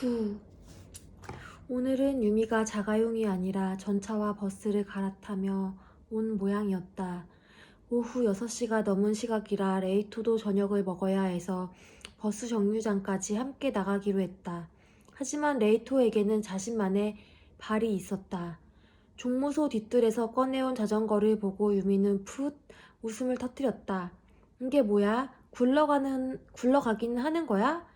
후. 오늘은 유미가 자가용이 아니라 전차와 버스를 갈아타며 온 모양이었다. 오후 6시가 넘은 시각이라 레이토도 저녁을 먹어야 해서 버스 정류장까지 함께 나가기로 했다. 하지만 레이토에게는 자신만의 발이 있었다. 종무소 뒷뜰에서 꺼내온 자전거를 보고 유미는 풋 웃음을 터뜨렸다. 이게 뭐야? 굴러가는, 굴러가기는 하는 거야?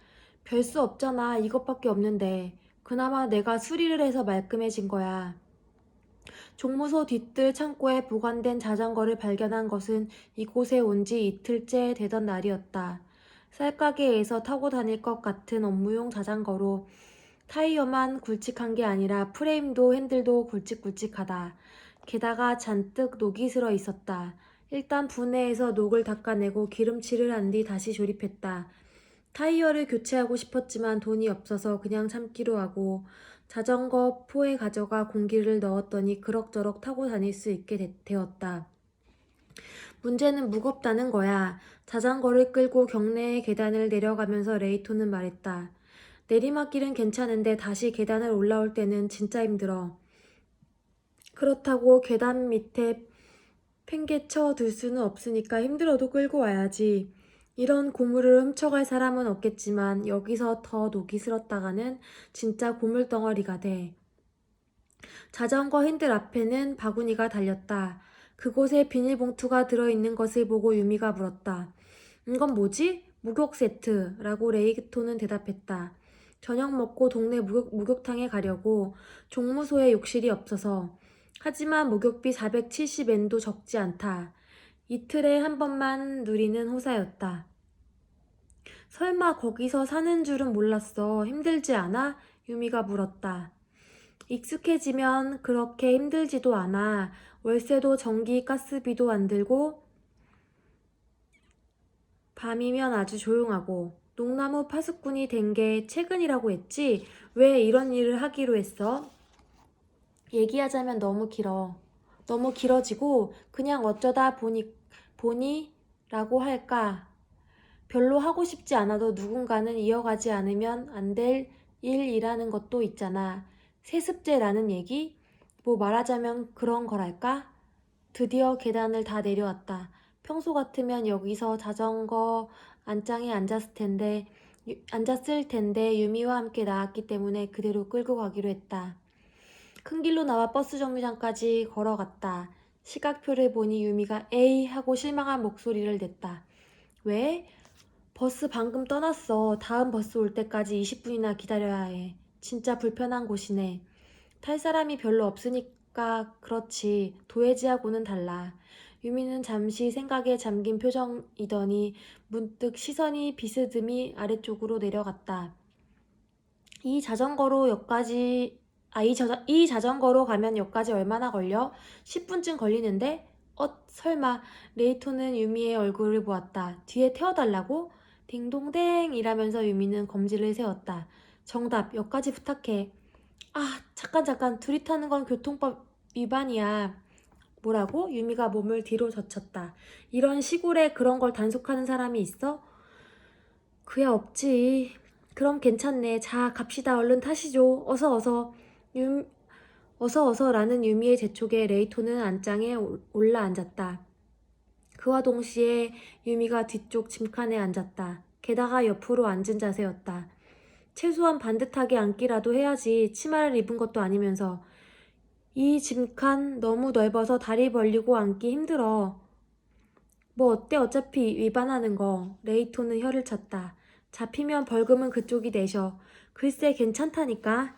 별 수 없잖아. 이것밖에 없는데. 그나마 내가 수리를 해서 말끔해진 거야. 종무소 뒷뜰 창고에 보관된 자전거를 발견한 것은 이곳에 온 지 이틀째 되던 날이었다. 쌀가게에서 타고 다닐 것 같은 업무용 자전거로 타이어만 굵직한 게 아니라 프레임도 핸들도 굵직굵직하다. 게다가 잔뜩 녹이 슬어 있었다. 일단 분해해서 녹을 닦아내고 기름칠을 한 뒤 다시 조립했다. 타이어를 교체하고 싶었지만 돈이 없어서 그냥 참기로 하고 자전거 포에 가져가 공기를 넣었더니 그럭저럭 타고 다닐 수 있게 되, 되었다. 문제는 무겁다는 거야. 자전거를 끌고 경내의 계단을 내려가면서 레이토는 말했다. 내리막길은 괜찮은데 다시 계단을 올라올 때는 진짜 힘들어. 그렇다고 계단 밑에 팽개쳐 둘 수는 없으니까 힘들어도 끌고 와야지. 이런 고물을 훔쳐갈 사람은 없겠지만 여기서 더 녹이 슬었다가는 진짜 고물 덩어리가 돼. 자전거 핸들 앞에는 바구니가 달렸다. 그곳에 비닐봉투가 들어있는 것을 보고 유미가 물었다. 이건 뭐지? 목욕 세트라고 레이토는 대답했다. 저녁 먹고 동네 목욕, 목욕탕에 가려고 종무소에 욕실이 없어서 하지만 목욕비 470엔도 적지 않다. 이틀에 한 번만 누리는 호사였다. 설마 거기서 사는 줄은 몰랐어. 힘들지 않아? 유미가 물었다. 익숙해지면 그렇게 힘들지도 않아. 월세도 전기, 가스비도 안 들고 밤이면 아주 조용하고 농나무 파수꾼이 된 게 최근이라고 했지? 왜 이런 일을 하기로 했어? 얘기하자면 너무 길어. 너무 길어지고 그냥 어쩌다 보니 보니라고 할까? 별로 하고 싶지 않아도 누군가는 이어가지 않으면 안 될 일이라는 것도 있잖아. 세습제라는 얘기? 뭐 말하자면 그런 거랄까? 드디어 계단을 다 내려왔다. 평소 같으면 여기서 자전거 안장에 앉았을 텐데, 유- 앉았을 텐데 유미와 함께 나왔기 때문에 그대로 끌고 가기로 했다. 큰 길로 나와 버스 정류장까지 걸어갔다. 시각표를 보니 유미가 에이 하고 실망한 목소리를 냈다. 왜? 버스 방금 떠났어. 다음 버스 올 때까지 20분이나 기다려야 해. 진짜 불편한 곳이네. 탈 사람이 별로 없으니까 그렇지. 도해지하고는 달라. 유미는 잠시 생각에 잠긴 표정이더니 문득 시선이 비스듬히 아래쪽으로 내려갔다. 이 자전거로 역까지 아, 이, 저, 이 자전거로 가면 여기까지 얼마나 걸려? 10분쯤 걸리는데? 어, 설마. 레이토는 유미의 얼굴을 보았다. 뒤에 태워달라고? 딩동댕 이라면서 유미는 검지를 세웠다. 정답, 여기까지 부탁해. 아, 잠깐, 잠깐. 둘이 타는 건 교통법 위반이야. 뭐라고? 유미가 몸을 뒤로 젖혔다. 이런 시골에 그런 걸 단속하는 사람이 있어? 그야 없지. 그럼 괜찮네. 자, 갑시다. 얼른 타시죠. 어서, 어서. 유, 어서 어서라는 유미의 재촉에 레이토는 안장에 올- 올라 앉았다. 그와 동시에 유미가 뒤쪽 짐칸에 앉았다. 게다가 옆으로 앉은 자세였다. 최소한 반듯하게 앉기라도 해야지 치마를 입은 것도 아니면서 이 짐칸 너무 넓어서 다리 벌리고 앉기 힘들어. 뭐 어때 어차피 위반하는 거. 레이토는 혀를 쳤다. 잡히면 벌금은 그쪽이 내셔. 글쎄 괜찮다니까.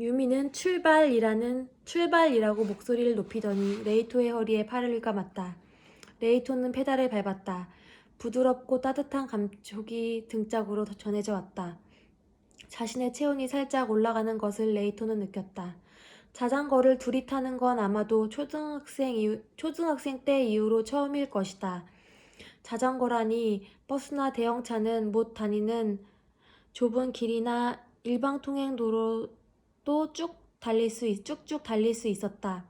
유미는 출발이라는 출발이라고 목소리를 높이더니 레이토의 허리에 팔을 감았다. 레이토는 페달을 밟았다. 부드럽고 따뜻한 감촉이 등짝으로 전해져 왔다. 자신의 체온이 살짝 올라가는 것을 레이토는 느꼈다. 자전거를 둘이 타는 건 아마도 초등학생 이후, 초등학생 때 이후로 처음일 것이다. 자전거라니 버스나 대형차는 못 다니는 좁은 길이나 일방통행 도로 도쭉 달릴 수 있- 쭉쭉 달릴 수 있었다.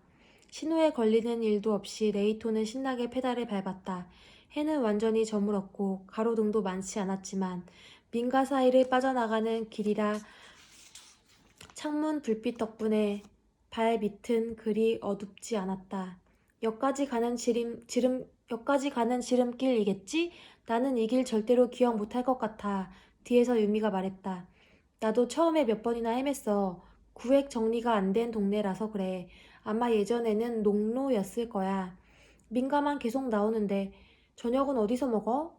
신호에 걸리는 일도 없이 레이토는 신나게 페달을 밟았다. 해는 완전히 저물었고 가로등도 많지 않았지만 민가 사이를 빠져나가는 길이라 창문 불빛 덕분에 발 밑은 그리 어둡지 않았다. 역까지 가는 지름, 지름, 역까지 가는 지름길이겠지? 나는 이 길 절대로 기억 못할 것 같아. 뒤에서 유미가 말했다. 나도 처음에 몇 번이나 헤맸어. 구획 정리가 안 된 동네라서 그래. 아마 예전에는 농로였을 거야. 민가만 계속 나오는데 저녁은 어디서 먹어?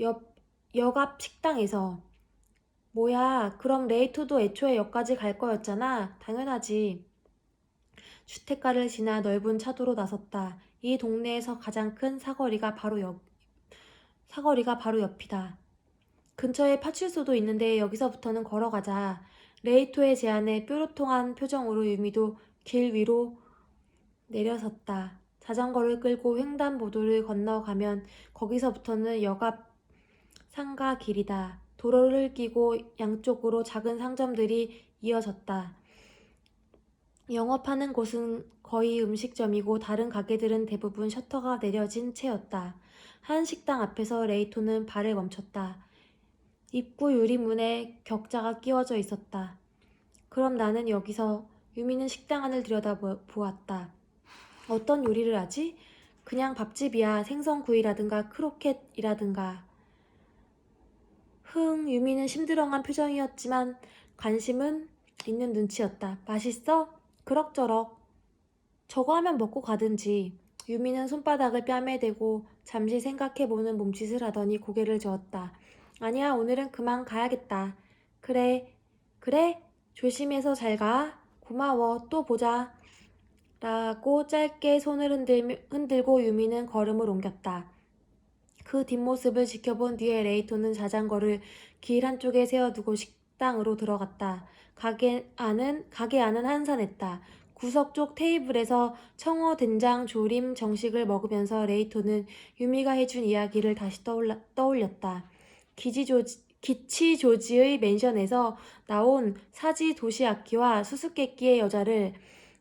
옆, 역앞 식당에서. 뭐야, 그럼 레이토도 애초에 역까지 갈 거였잖아. 당연하지. 주택가를 지나 넓은 차도로 나섰다. 이 동네에서 가장 큰 사거리가 바로 옆, 사거리가 바로 옆이다. 근처에 파출소도 있는데 여기서부터는 걸어가자. 레이토의 제안에 뾰로통한 표정으로 유미도 길 위로 내려섰다. 자전거를 끌고 횡단보도를 건너가면 거기서부터는 역앞 상가 길이다. 도로를 끼고 양쪽으로 작은 상점들이 이어졌다. 영업하는 곳은 거의 음식점이고 다른 가게들은 대부분 셔터가 내려진 채였다. 한 식당 앞에서 레이토는 발을 멈췄다. 입구 유리문에 격자가 끼워져 있었다. 그럼 나는 여기서 유미는 식당 안을 들여다보았다. 어떤 요리를 하지? 그냥 밥집이야. 생선구이라든가 크로켓이라든가. 흥, 유미는 심드렁한 표정이었지만 관심은 있는 눈치였다. 맛있어? 그럭저럭. 저거 하면 먹고 가든지. 유미는 손바닥을 뺨에 대고 잠시 생각해보는 몸짓을 하더니 고개를 저었다. 아니야, 오늘은 그만 가야겠다. 그래, 그래? 조심해서 잘 가. 고마워. 또 보자. 라고 짧게 손을 흔들, 흔들고 유미는 걸음을 옮겼다. 그 뒷모습을 지켜본 뒤에 레이토는 자전거를 길 한쪽에 세워두고 식당으로 들어갔다. 가게 안은, 가게 안은 한산했다. 구석 쪽 테이블에서 청어 된장 조림 정식을 먹으면서 레이토는 유미가 해준 이야기를 다시 떠올라, 떠올렸다. 기지조지, 기치조지의 맨션에서 나온 사지 도시아키와 수수께끼의 여자를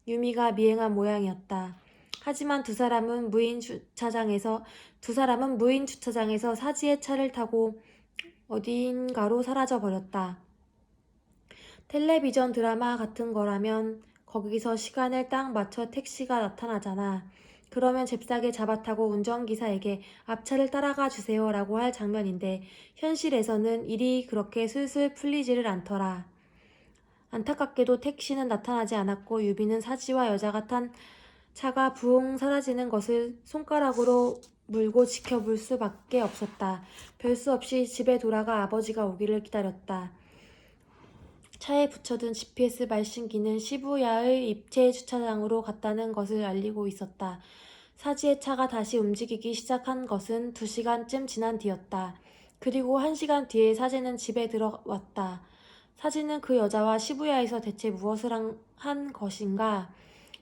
유미가 미행한 모양이었다. 하지만 두 사람은 무인 주차장에서 두 사람은 무인 주차장에서 사지의 차를 타고 어딘가로 사라져 버렸다. 텔레비전 드라마 같은 거라면 거기서 시간을 딱 맞춰 택시가 나타나잖아. 그러면 잽싸게 잡아타고 운전기사에게 앞차를 따라가 주세요 라고 할 장면인데 현실에서는 일이 그렇게 슬슬 풀리지를 않더라. 안타깝게도 택시는 나타나지 않았고 유비는 사지와 여자가 탄 차가 부웅 사라지는 것을 손가락으로 물고 지켜볼 수밖에 없었다. 별 수 없이 집에 돌아가 아버지가 오기를 기다렸다. 차에 붙여둔 GPS 말신기는 시부야의 입체 주차장으로 갔다는 것을 알리고 있었다. 사지의 차가 다시 움직이기 시작한 것은 두 시간쯤 지난 뒤였다. 그리고 한 시간 뒤에 사지는 집에 들어왔다. 사지는 그 여자와 시부야에서 대체 무엇을 한, 한 것인가?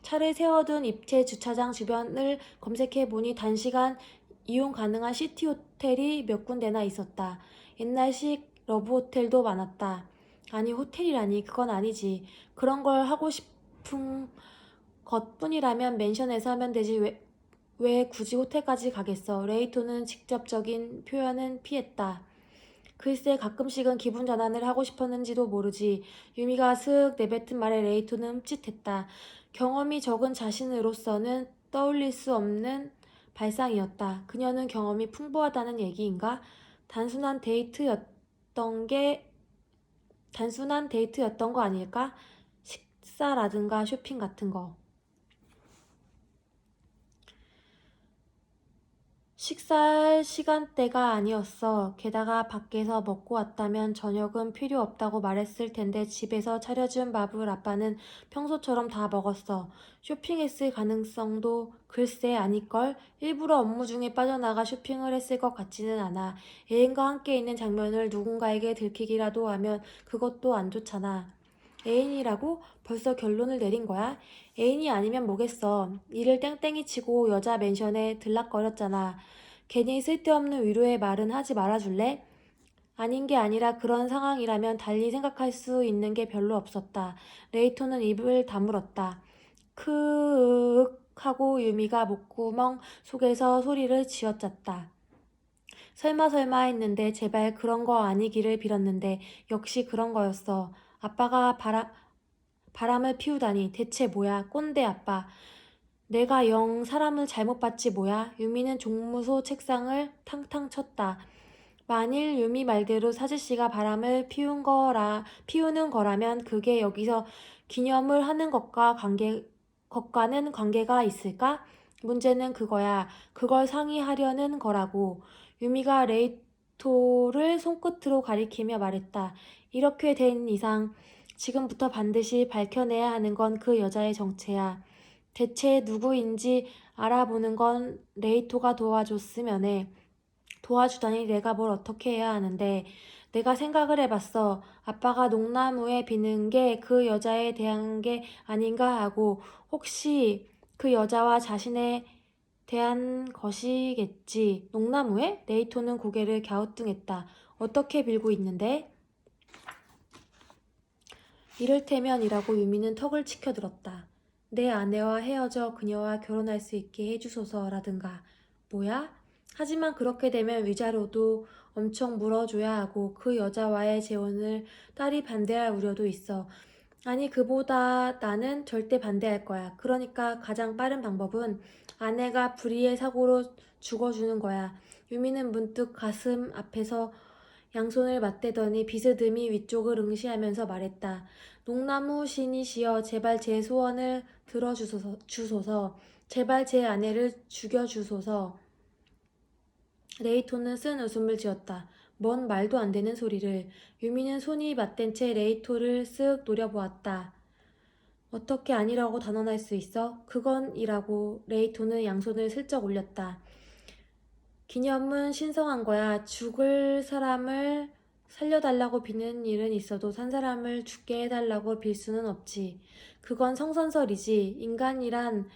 차를 세워둔 입체 주차장 주변을 검색해 보니 단시간 이용 가능한 시티 호텔이 몇 군데나 있었다. 옛날식 러브 호텔도 많았다. 아니 호텔이라니 그건 아니지. 그런 걸 하고 싶은 것뿐이라면 맨션에서 하면 되지 왜, 왜 굳이 호텔까지 가겠어. 레이토는 직접적인 표현은 피했다. 글쎄 가끔씩은 기분 전환을 하고 싶었는지도 모르지. 유미가 슥 내뱉은 말에 레이토는 흠칫했다. 경험이 적은 자신으로서는 떠올릴 수 없는 발상이었다. 그녀는 경험이 풍부하다는 얘기인가? 단순한 데이트였던 게 단순한 데이트였던 거 아닐까? 식사라든가 쇼핑 같은 거. 식사할 시간대가 아니었어. 게다가 밖에서 먹고 왔다면 저녁은 필요 없다고 말했을 텐데 집에서 차려준 밥을 아빠는 평소처럼 다 먹었어. 쇼핑했을 가능성도 글쎄 아닐걸? 일부러 업무 중에 빠져나가 쇼핑을 했을 것 같지는 않아. 애인과 함께 있는 장면을 누군가에게 들키기라도 하면 그것도 안 좋잖아. 애인이라고? 벌써 결론을 내린 거야? 애인이 아니면 뭐겠어. 일을 땡땡이 치고 여자 맨션에 들락거렸잖아. 괜히 쓸데없는 위로의 말은 하지 말아줄래? 아닌 게 아니라 그런 상황이라면 달리 생각할 수 있는 게 별로 없었다. 레이토는 입을 다물었다. 크윽 하고 유미가 목구멍 속에서 소리를 쥐어짰다. 설마 설마 했는데 제발 그런 거 아니기를 빌었는데 역시 그런 거였어. 아빠가 바라 바람을 피우다니 대체 뭐야 꼰대 아빠. 내가 영 사람을 잘못 봤지 뭐야. 유미는 종무소 책상을 탕탕 쳤다. 만일 유미 말대로 사지씨가 바람을 피운 거라, 피우는 거라면 그게 여기서 기념을 하는 것과 관계, 것과는 관계가 있을까? 문제는 그거야. 그걸 상의하려는 거라고. 유미가 레이 토를 손끝으로 가리키며 말했다. 이렇게 된 이상 지금부터 반드시 밝혀내야 하는 건 그 여자의 정체야. 대체 누구인지 알아보는 건 레이토가 도와줬으면 해. 도와주다니 내가 뭘 어떻게 해야 하는데 내가 생각을 해봤어. 아빠가 농나무에 비는 게 그 여자에 대한 게 아닌가 하고 혹시 그 여자와 자신에 대한 것이겠지. 농나무에? 레이토는 고개를 갸우뚱했다. 어떻게 빌고 있는데? 이를테면이라고 유미는 턱을 치켜들었다. 내 아내와 헤어져 그녀와 결혼할 수 있게 해주소서라든가. 뭐야? 하지만 그렇게 되면 위자료도 엄청 물어줘야 하고 그 여자와의 재혼을 딸이 반대할 우려도 있어. 아니, 그보다 나는 절대 반대할 거야. 그러니까 가장 빠른 방법은 아내가 불의의 사고로 죽어주는 거야. 유미는 문득 가슴 앞에서 양손을 맞대더니 비스듬히 위쪽을 응시하면서 말했다. 농나무 신이시여 제발 제 소원을 들어주소서 주소서. 제발 제 아내를 죽여주소서. 레이토는 쓴 웃음을 지었다. 뭔 말도 안 되는 소리를. 유미는 손이 맞댄 채 레이토를 쓱 노려보았다. 어떻게 아니라고 단언할 수 있어? 그건 이라고 레이토는 양손을 슬쩍 올렸다. 기념은 신성한 거야. 죽을 사람을 살려달라고 비는 일은 있어도 산 사람을 죽게 해달라고 빌 수는 없지. 그건 성선설이지. 인간이란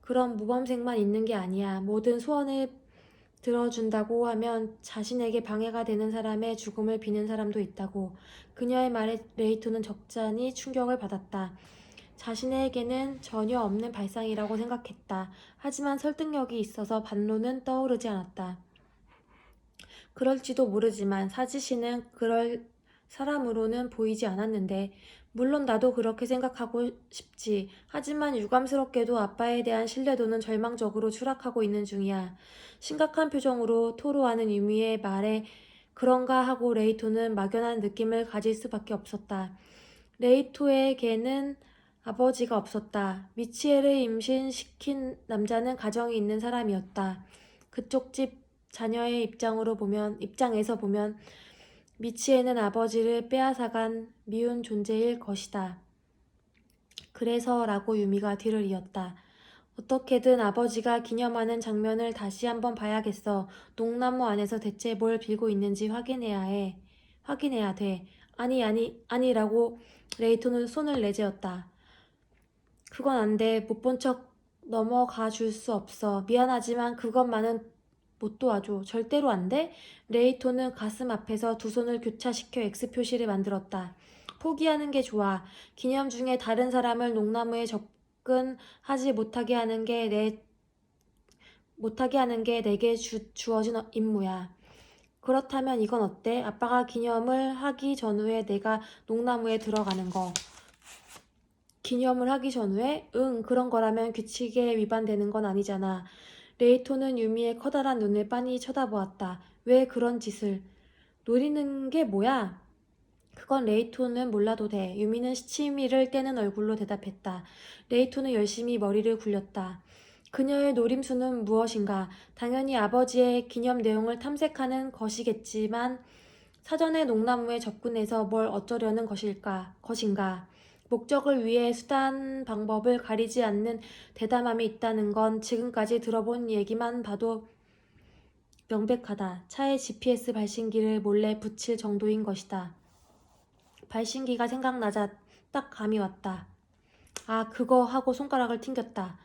그런 모범생만 있는 게 아니야. 모든 소원을 들어준다고 하면 자신에게 방해가 되는 사람의 죽음을 비는 사람도 있다고. 그녀의 말에 레이토는 적잖이 충격을 받았다. 자신에게는 전혀 없는 발상이라고 생각했다. 하지만 설득력이 있어서 반론은 떠오르지 않았다. 그럴지도 모르지만 사지 씨는 그럴 사람으로는 보이지 않았는데, 물론 나도 그렇게 생각하고 싶지. 하지만 유감스럽게도 아빠에 대한 신뢰도는 절망적으로 추락하고 있는 중이야. 심각한 표정으로 토로하는 유미의 말에 그런가 하고 레이토는 막연한 느낌을 가질 수밖에 없었다. 레이토에게는 아버지가 없었다. 미치엘을 임신시킨 남자는 가정이 있는 사람이었다. 그쪽 집 자녀의 입장으로 보면 입장에서 보면 미치에는 아버지를 빼앗아간 미운 존재일 것이다. 그래서 라고 유미가 뒤를 이었다. 어떻게든 아버지가 기념하는 장면을 다시 한번 봐야겠어. 농나무 안에서 대체 뭘 빌고 있는지 확인해야 해. 확인해야 돼. 아니, 아니, 아니라고 레이토는 손을 내재었다. 그건 안 돼. 못 본 척 넘어가 줄 수 없어. 미안하지만 그것만은 못 도와줘. 절대로 안 돼? 레이토는 가슴 앞에서 두 손을 교차시켜 X 표시를 만들었다. 포기하는 게 좋아. 기념 중에 다른 사람을 농나무에 접근하지 못하게 하는 게 내, 못하게 하는 게 내게 주, 주어진 임무야. 그렇다면 이건 어때? 아빠가 기념을 하기 전후에 내가 농나무에 들어가는 거. 기념을 하기 전후에? 응, 그런 거라면 규칙에 위반되는 건 아니잖아. 레이토는 유미의 커다란 눈을 빤히 쳐다보았다. 왜 그런 짓을? 노리는 게 뭐야? 그건 레이토는 몰라도 돼. 유미는 시치미를 떼는 얼굴로 대답했다. 레이토는 열심히 머리를 굴렸다. 그녀의 노림수는 무엇인가? 당연히 아버지의 기념 내용을 탐색하는 것이겠지만 사전에 농나무에 접근해서 뭘 어쩌려는 것일까? 것인가? 목적을 위해 수단 방법을 가리지 않는 대담함이 있다는 건 지금까지 들어본 얘기만 봐도 명백하다. 차에 GPS 발신기를 몰래 붙일 정도인 것이다. 발신기가 생각나자 딱 감이 왔다. 아, 그거 하고 손가락을 튕겼다.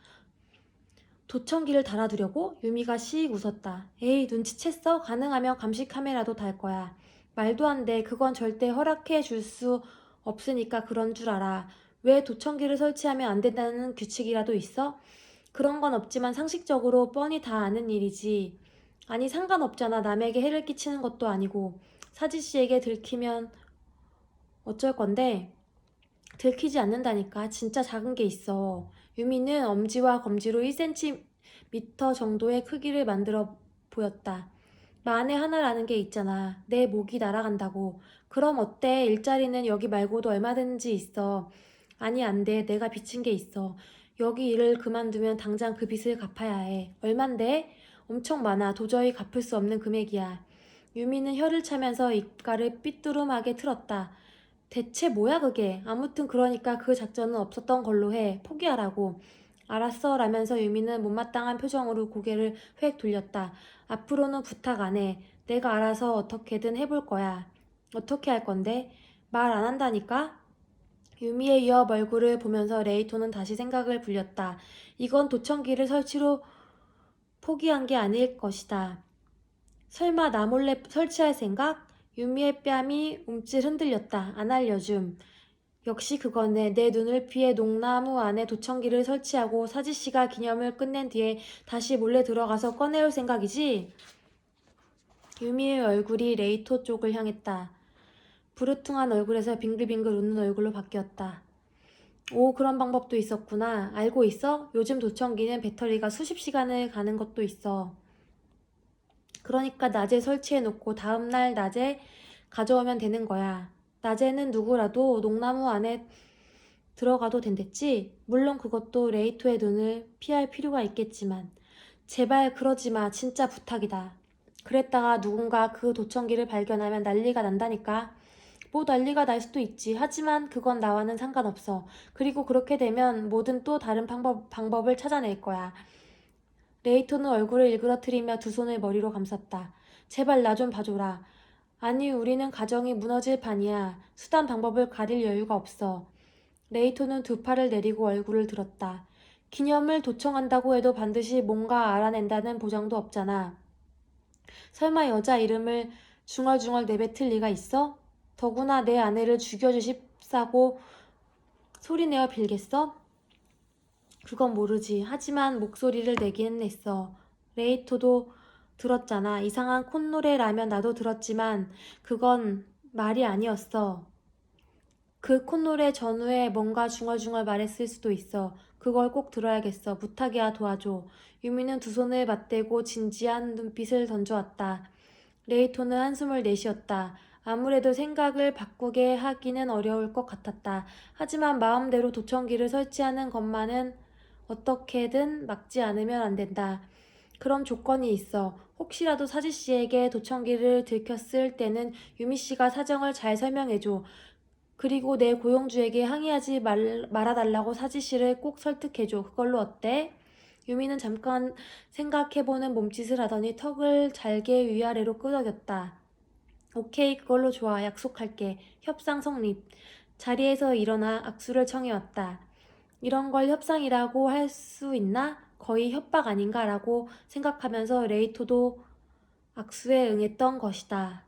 도청기를 달아두려고? 유미가 씩 웃었다. 에이, 눈치챘어? 가능하면 감시 카메라도 달 거야. 말도 안 돼. 그건 절대 허락해 줄 수 없으니까 그런 줄 알아. 왜 도청기를 설치하면 안 된다는 규칙이라도 있어? 그런 건 없지만 상식적으로 뻔히 다 아는 일이지. 아니, 상관없잖아. 남에게 해를 끼치는 것도 아니고. 사지 씨에게 들키면 어쩔 건데? 들키지 않는다니까. 진짜 작은 게 있어. 유미는 엄지와 검지로 1cm 정도의 크기를 만들어 보였다. 만에 하나라는 게 있잖아. 내 목이 날아간다고. 그럼 어때? 일자리는 여기 말고도 얼마든지 있어. 아니, 안 돼. 내가 빚진 게 있어. 여기 일을 그만두면 당장 그 빚을 갚아야 해. 얼만데? 엄청 많아. 도저히 갚을 수 없는 금액이야. 유미는 혀를 차면서 입가를 삐뚤음하게 틀었다. 대체 뭐야 그게? 아무튼 그러니까 그 작전은 없었던 걸로 해. 포기하라고. 알았어 라면서 유미는 못마땅한 표정으로 고개를 획 돌렸다. 앞으로는 부탁 안 해. 내가 알아서 어떻게든 해볼 거야. 어떻게 할 건데? 말 안 한다니까? 유미의 위협 얼굴을 보면서 레이토는 다시 생각을 불렸다. 이건 도청기를 설치로 포기한 게 아닐 것이다. 설마 나 몰래 설치할 생각? 유미의 뺨이 움찔 흔들렸다. 안 알려줌. 역시 그거네. 내 눈을 피해 농나무 안에 도청기를 설치하고 사지 씨가 기념을 끝낸 뒤에 다시 몰래 들어가서 꺼내올 생각이지? 유미의 얼굴이 레이토 쪽을 향했다. 부르퉁한 얼굴에서 빙글빙글 웃는 얼굴로 바뀌었다. 오, 그런 방법도 있었구나. 알고 있어? 요즘 도청기는 배터리가 수십 시간을 가는 것도 있어. 그러니까 낮에 설치해놓고 다음날 낮에 가져오면 되는 거야. 낮에는 누구라도 농나무 안에 들어가도 된댔지? 물론 그것도 레이토의 눈을 피할 필요가 있겠지만. 제발 그러지 마. 진짜 부탁이다. 그랬다가 누군가 그 도청기를 발견하면 난리가 난다니까. 뭐 난리가 날 수도 있지. 하지만 그건 나와는 상관없어. 그리고 그렇게 되면 뭐든 또 다른 방법, 방법을 찾아낼 거야. 레이토는 얼굴을 일그러뜨리며 두 손을 머리로 감쌌다. 제발 나 좀 봐줘라. 아니, 우리는 가정이 무너질 판이야. 수단 방법을 가릴 여유가 없어. 레이토는 두 팔을 내리고 얼굴을 들었다. 기념을 도청한다고 해도 반드시 뭔가 알아낸다는 보장도 없잖아. 설마 여자 이름을 중얼중얼 내뱉을 리가 있어? 더구나 내 아내를 죽여주십사고 소리내어 빌겠어? 그건 모르지. 하지만 목소리를 내긴 했어. 레이토도 들었잖아. 이상한 콧노래라면 나도 들었지만 그건 말이 아니었어. 그 콧노래 전후에 뭔가 중얼중얼 말했을 수도 있어. 그걸 꼭 들어야겠어. 부탁이야 도와줘. 유미는 두 손을 맞대고 진지한 눈빛을 던져왔다. 레이토는 한숨을 내쉬었다. 아무래도 생각을 바꾸게 하기는 어려울 것 같았다. 하지만 마음대로 도청기를 설치하는 것만은 어떻게든 막지 않으면 안 된다. 그럼 조건이 있어. 혹시라도 사지 씨에게 도청기를 들켰을 때는 유미 씨가 사정을 잘 설명해줘. 그리고 내 고용주에게 항의하지 말, 말아달라고 사지 씨를 꼭 설득해줘. 그걸로 어때? 유미는 잠깐 생각해보는 몸짓을 하더니 턱을 잘게 위아래로 끄덕였다. 오케이, 그걸로 좋아. 약속할게. 협상 성립. 자리에서 일어나 악수를 청해왔다. 이런 걸 협상이라고 할 수 있나? 거의 협박 아닌가라고 생각하면서 레이토도 악수에 응했던 것이다.